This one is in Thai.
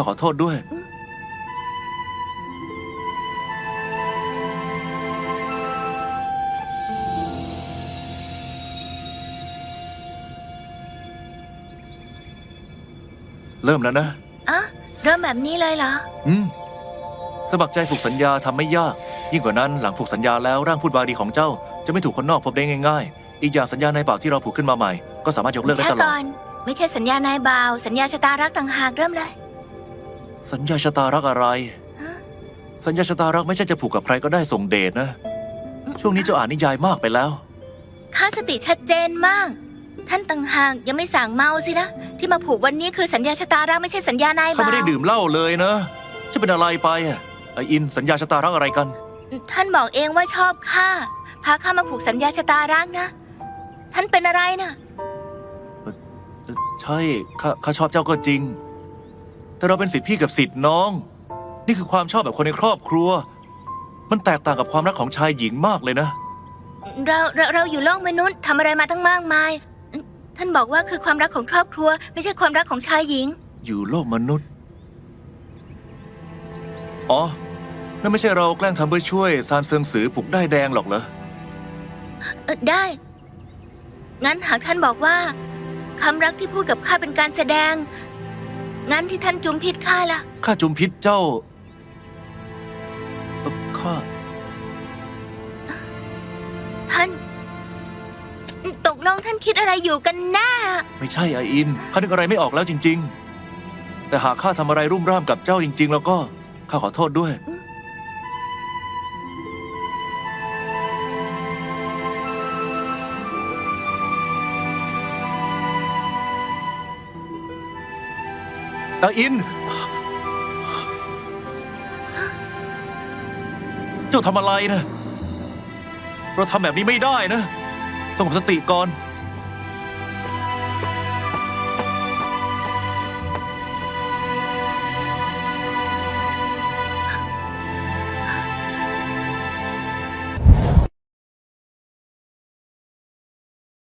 าขอโทษด้วย เริ่มแล้วนะ อะเริ่มแบบนี้เลยเหรอ อืม สมัครใจผูกสัญญาทำไม่ยาก ยิ่งกว่านั้นหลังผูกสัญญาแล้วร่างพูดวาดีของเจ้า จะไม่ถูกคนนอกพบได้ง่าย ๆ อีกอย่างสัญญาในปากที่เราผูกขึ้นมาใหม่ ก็สามารถยกเลิกได้ช้าตลอก่ดอนไม่ใช่สัญญานายบ่าว สัญญาชะตารักต่างหากเริ่มเลย สัญญาชะตารักอะไรฮะสัญญาชะตารักไม่ใช่จะผูกกับใครก็ได้ส่งเดชนะ ช่วงนี้เจ้าอ่านนิยายมากไปแล้ว ข้าสติชัดเจนมาก ท่านต่างหากยังไม่สั่งเมาสินะ ที่มาผูกวันนี้คือสัญญาชะตารักไม่ใช่สัญญานายข้าบ่าไม่ได้วดื่มเหล้าเลยนะจะเป็นอะไรไปอะไออินสัญญาชะตารักอะไรกัน ท่านบอกเองว่าชอบข้าพาข้ามาผูกสัญญาชะตารักนะ ท่านเป็นอะไรนะใช่ข้าข้าชอบเจ้าก็จริง แต่เราเป็นสิทธิพี่กับสิทธิน้อง นี่คือความชอบแบบคนในครอบครัว มันแตกต่างกับความรักของชายหญิงมากเลยนะ เราเราเราอยู่โลกมนุษย์ทำอะไรมาตั้งมากมาย ท่านบอกว่าคือความรักของครอบครัว ไม่ใช่ความรักของชายหญิง อยู่โลกมนุษย์ อ๋อ นั่นไม่ใช่เราแกล้งทำเพื่อช่วยซานเซิงสือผูกได้ายแดงหรอกเหรอ เอ่อได้ งั้นหากท่านบอกว่าคำรักที่พูดกับข้าเป็นการแสดง งั้นที่ท่านจุมพิษข้าล่ะ ข้าจุมพิษเจ้าเอ่อข้า ท่าน ตกลงท่านคิดอะไรอยู่กันแน่ ไม่ใช่ไออินข้านึกอะไรไม่ออกแล้วจริง ๆ แต่หากข้าทำอะไรรุ่มร่ามกับเจ้าจริง ๆ แล้วก็ข้าขอโทษด้วย นางอิน เจ้าทำอะไรนะ เราทำแบบนี้ไม่ได้นะ สงบสติก่อน